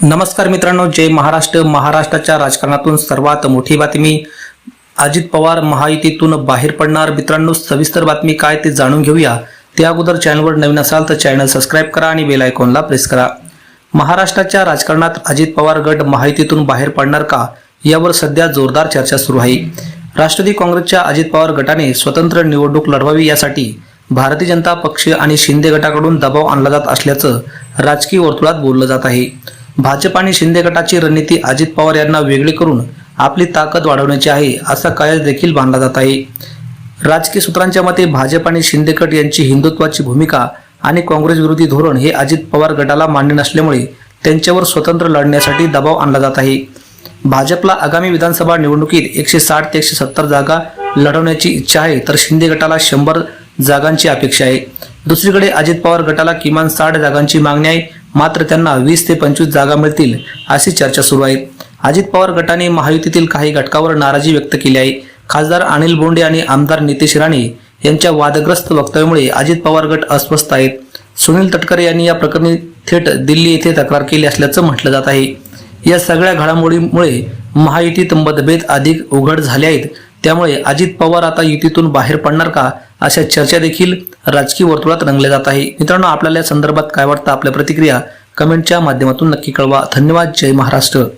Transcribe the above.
नमस्कार मित्रांनो जय महाराष्ट्र. महाराष्ट्राच्या राजकारणातून सर्वात मोठी बातमी अजित पवार महायुतीतून बाहेर पडणार. मित्रांनो सविस्तर बातमी काय ते जाणून घेऊया. त्या अगोदर चॅनलवर नवीन असाल तर चॅनल सबस्क्राईब करा आणि बेल आयकॉनला प्रेस करा. महाराष्ट्राच्या राजकारणात अजित पवार गट महायुतीतून बाहेर पडणार का? यावर सध्या जोरदार चर्चा सुरू आहे. राष्ट्रवादी काँग्रेसच्या अजित पवार गटाने स्वतंत्र निवडणूक लढवावी यासाठी भारतीय जनता पक्ष आणि शिंदे गटाकडून दबाव आणला जात असल्याचं राजकीय वर्तुळात बोललं जात आहे. भाजप आणि शिंदे गटाची रणनीती अजित पवार यांना वेगळी करून आपली ताकद वाढवण्याची आहे असा कयास देखील बांधला जात आहे. राजकीय सूत्रांच्या मते भाजप आणि शिंदे गट यांची हिंदुत्वाची भूमिका आणि काँग्रेस विरोधी धोरण हे अजित पवार गटाला मान्य नसल्यामुळे त्यांच्यावर स्वतंत्र लढण्यासाठी दबाव आणला जात आहे. भाजपला आगामी विधानसभा निवडणुकीत एकशे साठ ते एकशे सत्तर जागा लढवण्याची इच्छा आहे तर शिंदे गटाला शंभर जागांची अपेक्षा आहे. दुसरीकडे अजित पवार गटाला किमान साठ जागांची मागणी आहे मात्र त्यांना वीस ते पंचवीस जागा मिळतील अशी चर्चा सुरू आहे. अजित पवार गटाने महायुतीतील काही घटकावर नाराजी व्यक्त केली आहे. खासदार अनिल बोंडे आणि आमदार नितेश राणे यांच्या वादग्रस्त वक्तव्यामुळे अजित पवार गट अस्वस्थ आहेत. सुनील तटकरे यांनी या प्रकरणी थेट दिल्ली येथे तक्रार केली असल्याचं म्हटलं जात आहे. या सगळ्या घडामोडीमुळे महायुतीत मतभेद अधिक उघड झाले आहेत. त्यामुळे अजित पवार आता युतीतून बाहेर पडणार का? अशा चर्चा देखील राजकीय वर्तुळात रंगल्या जात आहे. मित्रांनो आपल्याला या संदर्भात काय वाटतं? आपल्या प्रतिक्रिया कमेंटच्या माध्यमातून नक्की कळवा. धन्यवाद. जय महाराष्ट्र.